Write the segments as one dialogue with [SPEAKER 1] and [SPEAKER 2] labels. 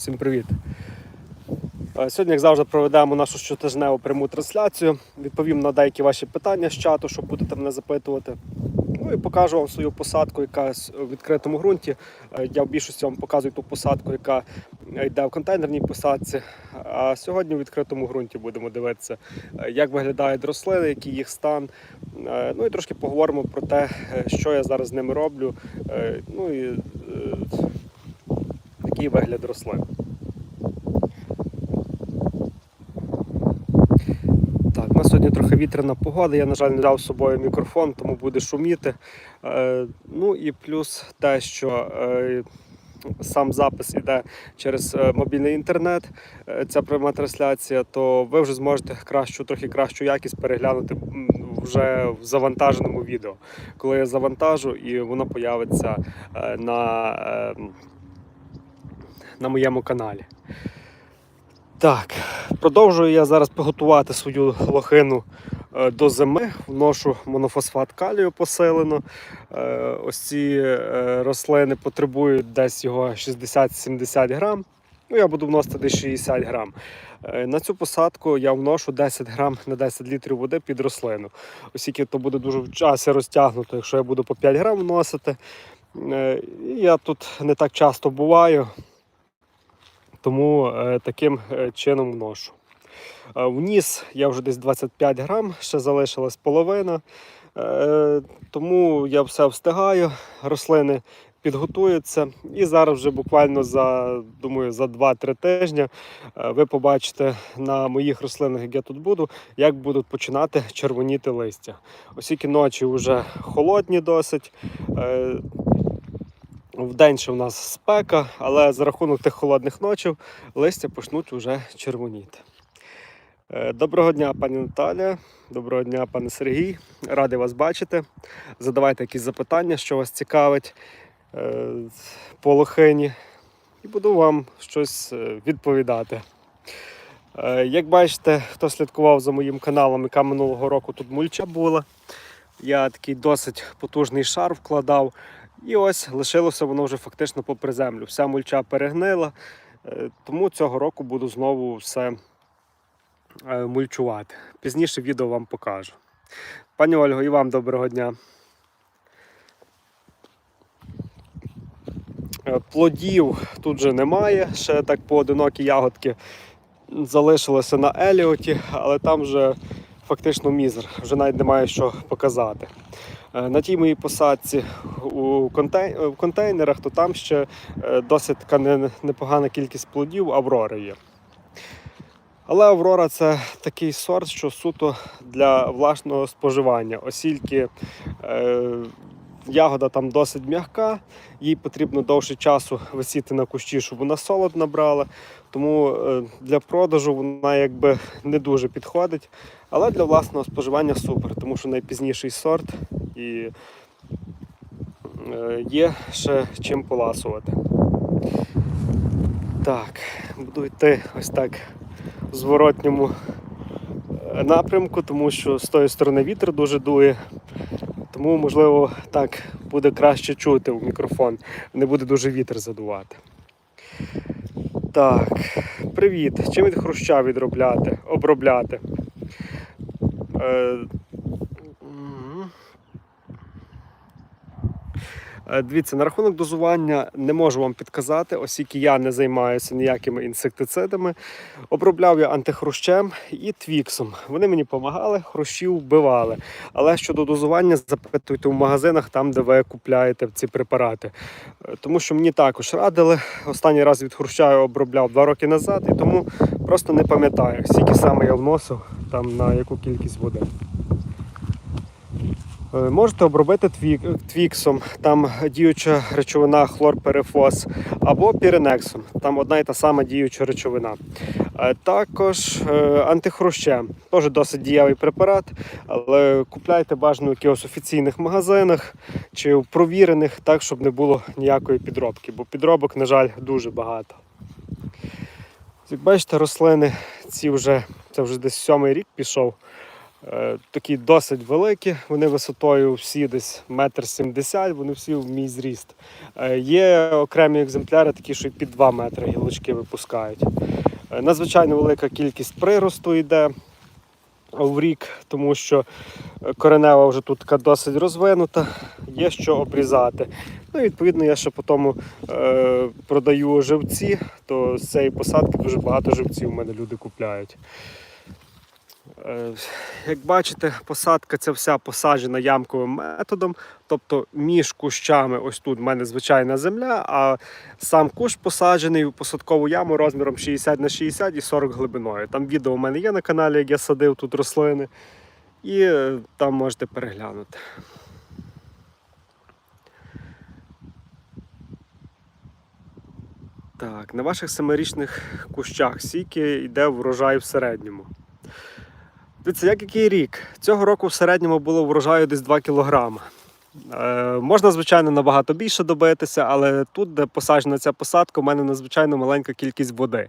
[SPEAKER 1] Всім привіт! Е, Сьогодні, як завжди, проведемо нашу щотижневу пряму трансляцію. Відповім на деякі ваші питання з чату, що будете мене запитувати. Ну і покажу вам свою посадку, яка у відкритому ґрунті. Е, Я в більшості вам показую ту посадку, яка е, йде в контейнерній посадці. А сьогодні у відкритому ґрунті будемо дивитися, як виглядають рослини, який їх стан. Ну і трошки поговоримо про те, що я зараз з ними роблю. Ну і який вигляд рослин. Так, у нас сьогодні трохи вітряна погода. Я, на жаль, не взяв з собою мікрофон, тому буде шуміти. Е, ну і плюс те, що е, сам запис іде через е, мобільний інтернет, е, ця пряма трансляція, то ви вже зможете кращу, трохи кращу якість переглянути вже в завантаженому відео. Коли я завантажу і воно появиться е, на, на моєму каналі. Так, продовжую я зараз підготувати свою лохину е, до зими. Вношу монофосфат калію посилено. Е, Ось ці е, рослини потребують десь його 60-70 грам. Ну, я буду вносити десь 60 грам. На цю посадку я вношу 10 грам на 10 літрів води під рослину. Оскільки то буде дуже в часі розтягнуто, якщо я буду по 5 грам вносити. І Я тут не так часто буваю, тому е, таким е, чином вношу. Е, Вніс я вже десь 25 грам, ще залишилась половина. Тому я все встигаю, рослини підготуються. І зараз вже буквально за, думаю, за 2-3 тижні ви побачите на моїх рослинах, як я тут буду, як будуть починати червоніти листя. Оскільки ночі вже холодні досить. Вдень ще в нас спека, але за рахунок тих холодних ночів листя почнуть вже червоніти. Е, Доброго дня, пані Наталя. Доброго дня, пане Сергій. Радий вас бачити. Задавайте якісь запитання, що вас цікавить е, по лохині, і буду вам щось е, відповідати. Як бачите, хто слідкував за моїм каналом, яка минулого року тут мульча була. Я такий досить потужний шар вкладав. І ось лишилося воно вже фактично попри землю. Вся мульча перегнила, е, тому цього року буду знову все е, мульчувати. Пізніше відео вам покажу. Пані Ольго, і вам доброго дня. Е, Плодів тут же немає, ще так поодинокі ягодки залишилися на Еліоті, але там вже фактично мізер, вже навіть немає що показати. Е, На тій моїй посадці у контейнерах, то там ще е, досить така непогана кількість плодів Аврори є. Але Аврора це такий сорт, що суто для власного споживання, оскільки е, ягода там досить м'яка, їй потрібно довше часу висіти на кущі, щоб вона солод набрала. Тому е, для продажу вона якби не дуже підходить. Але для власного споживання супер, тому що найпізніший сорт і е, є ще чим поласувати. Так, буду йти ось так в зворотньому е, напрямку, тому що з тої сторони вітер дуже дує. Тому, можливо, так буде краще чути в мікрофон, не буде дуже вітер задувати. Так, привіт. Чим від хруща відробляти, обробляти? Е, мгм. Е, Дивіться, на рахунок дозування не можу вам підказати, оскільки я не займаюся ніякими інсектицидами. Обробляв я антихрущем і твіксом. Вони мені допомагали, хрущів вбивали. Але щодо дозування, запитуйте в магазинах, там, де ви купляєте ці препарати. Е, Тому що мені також радили. Останній раз від хруща я обробляв два роки назад, і тому просто не пам'ятаю, скільки саме я вносив там на яку кількість води. Е, Можете обробити твік, твіксом, там діюча речовина хлорперифос, або піренексом, там одна і та сама діюча речовина. Е, Також е, антихрущем, теж досить дієвий препарат, але купляйте бажано в якихось офіційних магазинах чи в провірених, так, щоб не було ніякої підробки, бо підробок, на жаль, дуже багато. Як бачите, рослини ці вже, це вже десь сьомий рік пішов. Е, Такі досить великі, вони висотою всі десь метр сімдесят, вони всі в мій зріст. Е, Є окремі екземпляри, такі, що й під 2 метри гілочки випускають. Е, Надзвичайно велика кількість приросту йде в рік, тому що коренева вже тут така досить розвинута, є що обрізати. Ну і відповідно я ще по тому е, продаю живці, то з цієї посадки дуже багато живців у мене люди купляють. Е, Як бачите, посадка ця вся посаджена ямковим методом. Тобто між кущами, ось тут в мене звичайна земля, а сам кущ посаджений у посадкову яму розміром 60 на 60 і 40 глибиною. Там відео у мене є на каналі, як я садив тут рослини, і е, там можете переглянути. Так, на ваших семирічних кущах сіки йде врожай в середньому. Дивіться, як який рік? Цього року в середньому було врожаю десь 2 кг. Е, можна, звичайно, набагато більше добитися, але тут, де посаджена ця посадка, у мене надзвичайно маленька кількість води.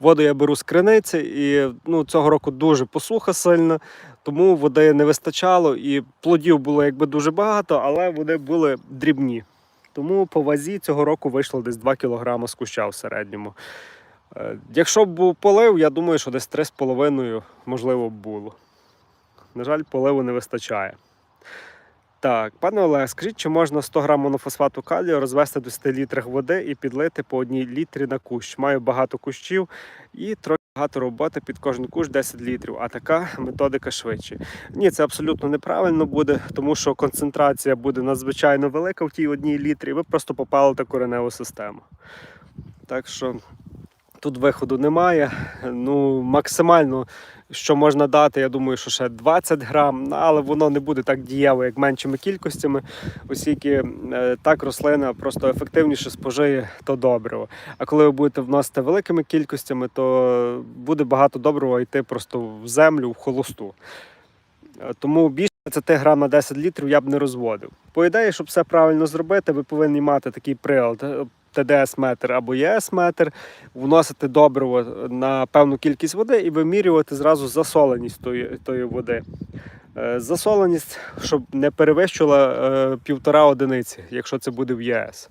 [SPEAKER 1] Воду я беру з криниці, і ну, цього року дуже посуха сильна, тому води не вистачало, і плодів було якби дуже багато, але вони були дрібні. Тому по вазі цього року вийшло десь 2 кг з куща в середньому. Е, Якщо б був полив, я думаю, що десь 3,5 можливо б було. На жаль, поливу не вистачає. Так, пане Олег, скажіть, чи можна 100 грам монофосфату калію розвести до 10 літрах води і підлити по одній літрі на кущ? Маю багато кущів і трохи багато роботи під кожен кущ 10 літрів, а така методика швидше. Ні, це абсолютно неправильно буде, тому що концентрація буде надзвичайно велика в тій одній літрі, і ви просто попалите кореневу систему. Так що тут виходу немає. Ну, максимально, що можна дати, я думаю, що ще 20 грам, але воно не буде так дієво, як меншими кількостями, оскільки е, так рослина просто ефективніше спожиє то добриво. А коли ви будете вносити великими кількостями, то буде багато добрива йти просто в землю, в холосту. Е, Тому більше 20 грам на 10 літрів я б не розводив. По ідеї, щоб все правильно зробити, ви повинні мати такий прилад. Е, ТДС-метр або ЄС-метр, вносити добриво на певну кількість води і вимірювати зразу засоленість тої, тої води. Е, Засоленість, щоб не перевищила е, півтора одиниці, якщо це буде в ЄС.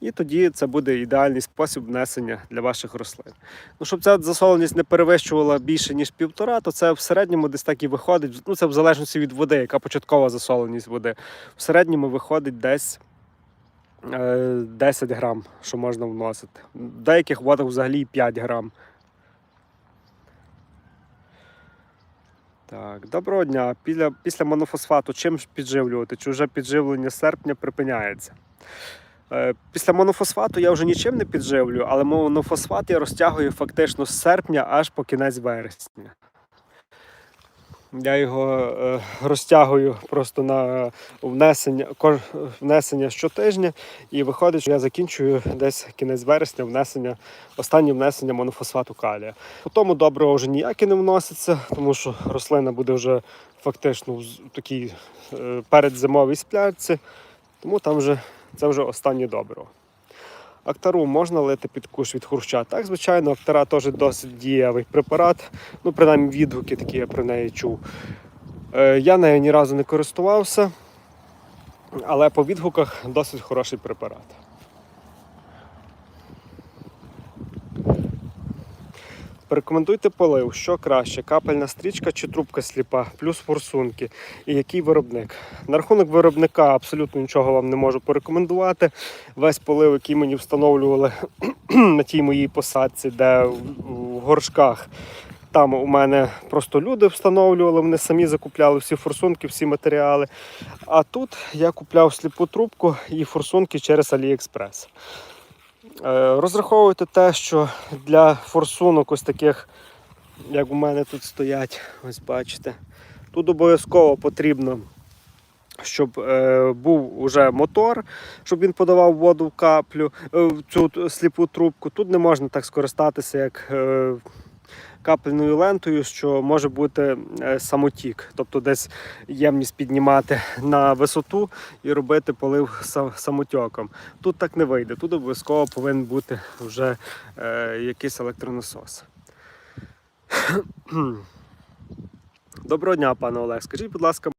[SPEAKER 1] І тоді це буде ідеальний спосіб внесення для ваших рослин. Ну, щоб ця засоленість не перевищувала більше, ніж півтора, то це в середньому десь так і виходить. Ну, це в залежності від води, яка початкова засоленість води. В середньому виходить десь е, 10 грам, що можна вносити. В деяких водах взагалі 5 грам. Так, доброго дня. Після, після монофосфату чим підживлювати? Чи вже підживлення серпня припиняється? Е, Після монофосфату я вже нічим не підживлюю, але монофосфат я розтягую фактично з серпня аж по кінець вересня. Я його е, розтягую просто на внесення, кож- внесення щотижня, і виходить, що я закінчую десь кінець вересня внесення, останнє внесення монофосфату калія. По тому доброго вже ніяке не вноситься, тому що рослина буде вже фактично в такій е, передзимовій сплячці, тому там вже це вже останнє добриво. Актару можна лити під куш від хруща. Так, звичайно, актара теж досить дієвий препарат. Ну, принаймні, відгуки такі я про неї чув. Е, я нею ні разу не користувався, але по відгуках досить хороший препарат. Порекомендуйте полив, що краще, капельна стрічка чи трубка сліпа, плюс форсунки. І який виробник. На рахунок виробника абсолютно нічого вам не можу порекомендувати. Весь полив, який мені встановлювали на тій моїй посадці, де в горшках. Там у мене просто люди встановлювали, вони самі закупляли всі форсунки, всі матеріали. А тут я купляв сліпу трубку і форсунки через AliExpress. Е, Розраховуйте те, що для форсунок ось таких, як у мене тут стоять, ось бачите, тут обов'язково потрібно, щоб е, був уже мотор, щоб він подавав воду в каплю, е, в цю сліпу трубку. Тут не можна так скористатися, як е, капельною лентою, що може бути е, самотік, тобто десь ємність піднімати на висоту і робити полив са- самотьоком. Тут так не вийде. Тут обов'язково повинен бути вже е, якийсь електронасос. Доброго дня, пане Олег. Скажіть, будь ласка,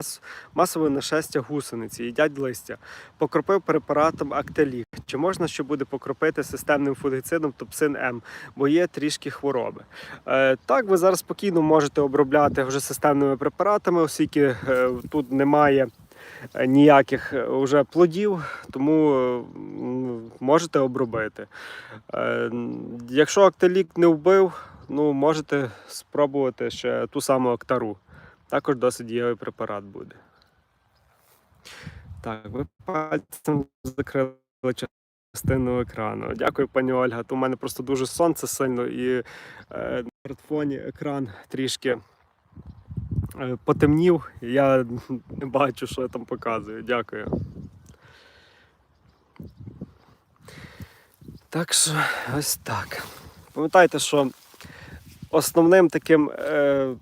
[SPEAKER 1] масове нашестя гусениці їдять листя. Покропив препаратом Актелік. Чи можна ще буде покропити системним фунгицидом Топсин М, бо є трішки хвороби? Е, так, ви зараз спокійно можете обробляти вже системними препаратами, оскільки е, тут немає е, ніяких вже плодів, тому можете обробити. Якщо Актелік не вбив, ну можете спробувати ще ту саму Актару. Також досить дієвий препарат буде. Так, ви пальцем закрили частину екрану. Дякую, пані Ольга. То у мене просто дуже сонце сильно і е, на смартфоні екран трішки е, потемнів. Я не бачу, що я там показую. Дякую. Так що ось так. Пам'ятайте, що основним таким. Е,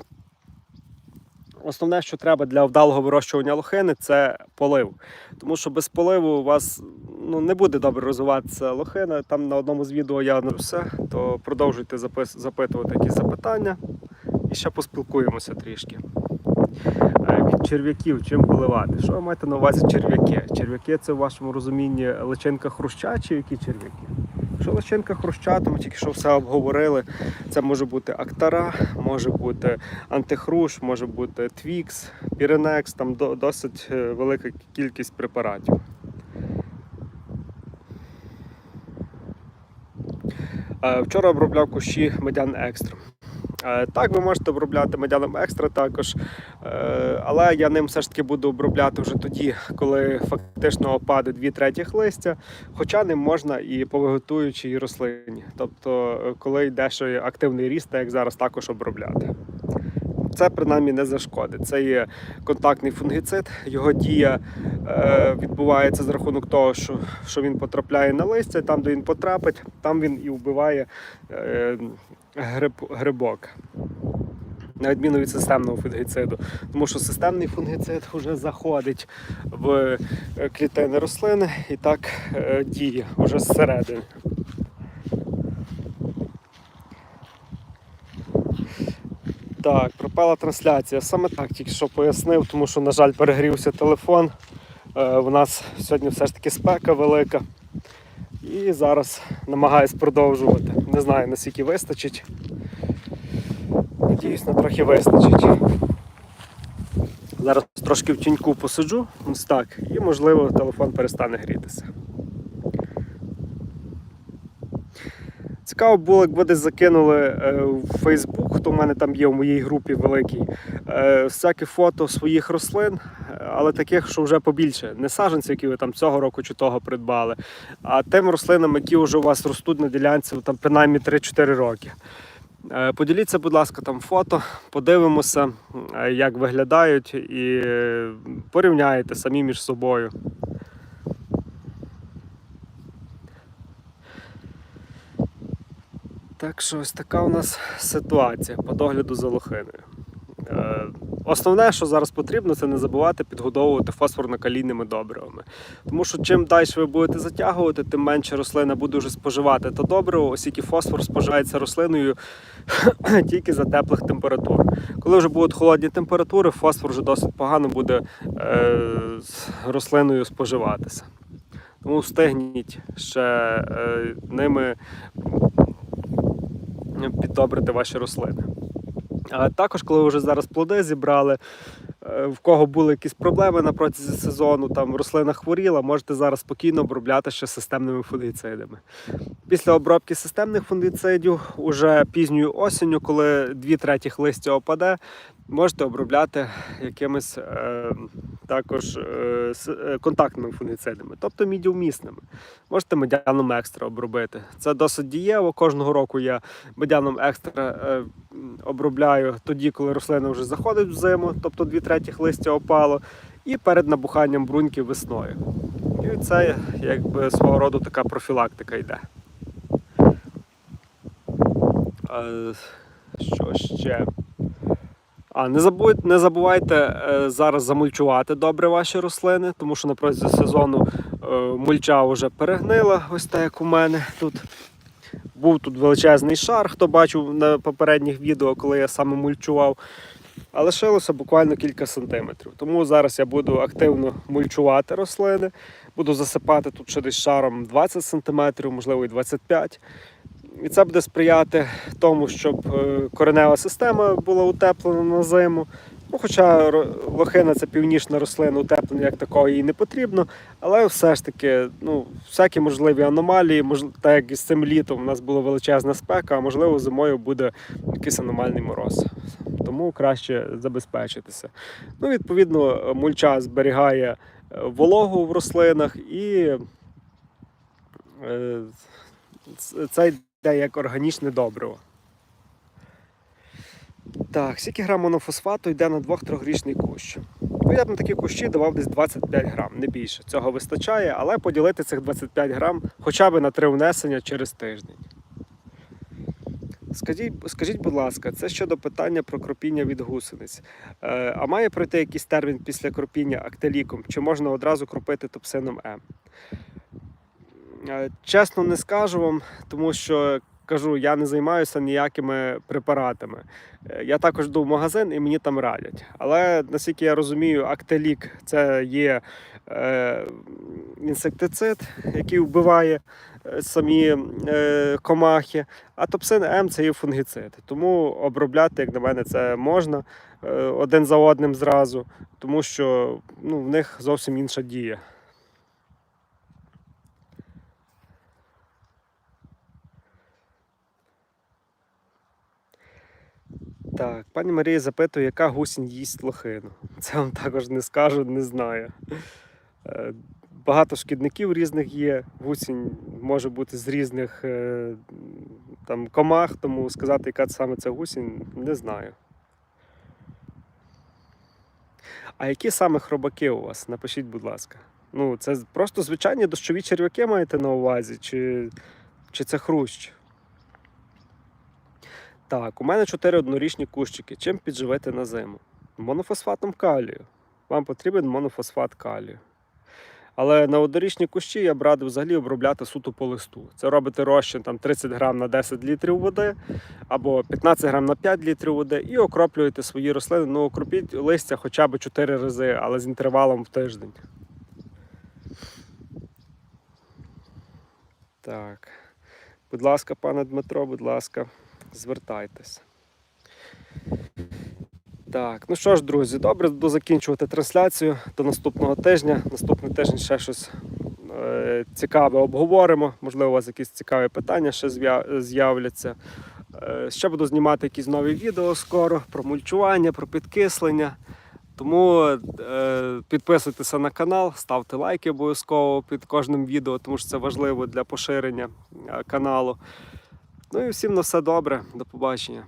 [SPEAKER 1] Основне, що треба для вдалого вирощування лохини, це полив. Тому що без поливу у вас ну, не буде добре розвиватися лохина. Там на одному з відео я не все, то продовжуйте запис, запитувати якісь запитання і ще поспілкуємося трішки. Е, Від черв'яків чим поливати? Що ви маєте на увазі черв'яки? Черв'яки це в вашому розумінні личинка хруща чи які черв'яки? Якщо личинка хруща, то ми тільки що все обговорили. Це може бути актара, може бути антихруш, може бути твікс, піренекс, там досить е, велика кількість препаратів. Вчора обробляв кущі медян екстра. Е, Так, ви можете обробляти медяном екстра також, е, але я ним все ж таки буду обробляти вже тоді, коли фактично опаде 2 третіх листя, хоча ним можна і по вегетуючій рослині. Тобто, е, коли йде ще активний ріст, так як зараз також обробляти. Це принаймні не зашкодить. Це є контактний фунгіцид. Його дія е, відбувається за рахунок того, що, що він потрапляє на листя, там, де він потрапить, там він і вбиває е, гриб, грибок. На відміну від системного фунгіциду. Тому що системний фунгіцид вже заходить в е, клітини рослини і так е, діє вже зсередини. Так, пропала трансляція. Саме так тільки що пояснив, тому що, на жаль, перегрівся телефон. Е, У нас сьогодні все ж таки спека велика. І зараз намагаюсь продовжувати. Не знаю наскільки вистачить. Надіюсь, на трохи вистачить. Зараз трошки в тіньку посиджу, ось так, і можливо телефон перестане грітися. Цікаво було, якби десь закинули е, в Фейсбук, хто в мене там є в моїй групі великій, е, всякі фото своїх рослин, е, але таких, що вже побільше. Не саджанців, які ви там цього року чи того придбали, а тим рослинам, які вже у вас ростуть на ділянці там принаймні 3-4 роки. Поділіться, будь ласка, там фото, подивимося, як виглядають, і е, порівняєте самі між собою. Так що ось така у нас ситуація по догляду за лохиною. Е, Основне, що зараз потрібно, це не забувати підгодовувати фосфорно-калійними добривами. Тому що чим далі ви будете затягувати, тим менше рослина буде вже споживати то добриво, оскільки фосфор споживається рослиною тільки за теплих температур. Коли вже будуть холодні температури, фосфор вже досить погано буде е, з рослиною споживатися. Тому встигніть ще е, ними піддобрити ваші рослини. А також, коли вже зараз плоди зібрали, е, в кого були якісь проблеми на протязі сезону, там рослина хворіла, можете зараз спокійно обробляти ще системними фунгіцидами. Після обробки системних фунгіцидів, уже пізньою осінню, коли дві третіх листя опаде, можете обробляти якимись е, також е, е, контактними фунгіцидами, тобто мідіумісними. Можете медяном екстра обробити. Це досить дієво. Кожного року я медяном екстра е, обробляю тоді, коли рослина вже заходить в зиму, тобто дві третіх листя опало, і перед набуханням бруньків весною. І це якби свого роду така профілактика йде. Е, Що ще? А не забудь, не забувайте е, зараз замульчувати добре ваші рослини, тому що на протязі сезону е, мульча вже перегнила, ось так як у мене тут. Був тут величезний шар, хто бачив на попередніх відео, коли я саме мульчував. А лишилося буквально кілька сантиметрів. Тому зараз я буду активно мульчувати рослини, буду засипати тут десь шаром 20 сантиметрів, можливо і 25. І це буде сприяти тому, щоб е, коренева система була утеплена на зиму. Ну, хоча лохина це північна рослина, утеплення як такого їй не потрібно, але все ж таки, ну, всякі можливі аномалії, мож... так як з цим літом у нас була величезна спека, а можливо зимою буде якийсь аномальний мороз. Тому краще забезпечитися. Ну, відповідно, мульча зберігає е, вологу в рослинах і е, йде як органічне добриво. Так, скільки грам монофосфату йде на 2-3-річний кущ? Ну, я б на такі кущі давав десь 25 грам, не більше. Цього вистачає, але поділити цих 25 грам хоча б на три внесення через тиждень. Скажіть, скажіть, будь ласка, це щодо питання про кропіння від гусениць. Е, а має пройти якийсь термін після кропіння актеліком, чи можна одразу кропити топсином М? Е, Чесно не скажу вам, тому що кажу, я не займаюся ніякими препаратами. Е, Я також йду в магазин і мені там радять. Але наскільки я розумію, актелік це є е, інсектицид, який вбиває е, самі е, комахи, а топсин М це є фунгіцид. Тому обробляти, як на мене, це можна е, один за одним зразу, тому що ну, в них зовсім інша дія. Так, пані Марія запитує, яка гусінь їсть лохину. Це вам також не скажу, не знаю. Е, Багато шкідників різних є. Гусінь може бути з різних е, там, комах, тому сказати, яка саме це гусінь, не знаю. А які саме хробаки у вас? Напишіть, будь ласка. Ну, це просто звичайні дощові черв'яки маєте на увазі, чи, чи це хрущ? Так, у мене чотири однорічні кущики. Чим підживити на зиму? Монофосфатом калію. Вам потрібен монофосфат калію. Але на однорічні кущі я б радив взагалі обробляти суто по листу. Це робити розчин там, 30 грам на 10 літрів води або 15 грам на 5 літрів води і окроплюєте свої рослини. Ну, окропіть листя хоча б 4 рази, але з інтервалом в тиждень. Так. Будь ласка, пане Дмитро, будь ласка, звертайтесь. Так, ну що ж, друзі, добре, буду закінчувати трансляцію до наступного тижня. Наступний тиждень ще щось е, цікаве обговоримо. Можливо, у вас якісь цікаві питання ще з'являться. Е, ще буду знімати якісь нові відео скоро про мульчування, про підкислення. Тому е, підписуйтеся на канал, ставте лайки обов'язково під кожним відео, тому що це важливо для поширення е, каналу. Ну і всім на все добре. До побачення.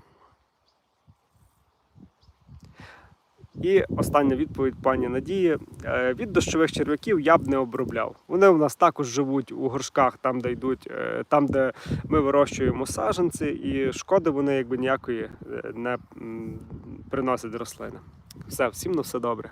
[SPEAKER 1] І остання відповідь пані Надії. Е, Від дощових черв'яків я б не обробляв. Вони у нас також живуть у горшках, там, де йдуть, е, там, де ми вирощуємо саджанці, і шкоди вони якби ніякої е, не приносять рослини. Все, всім на все добре.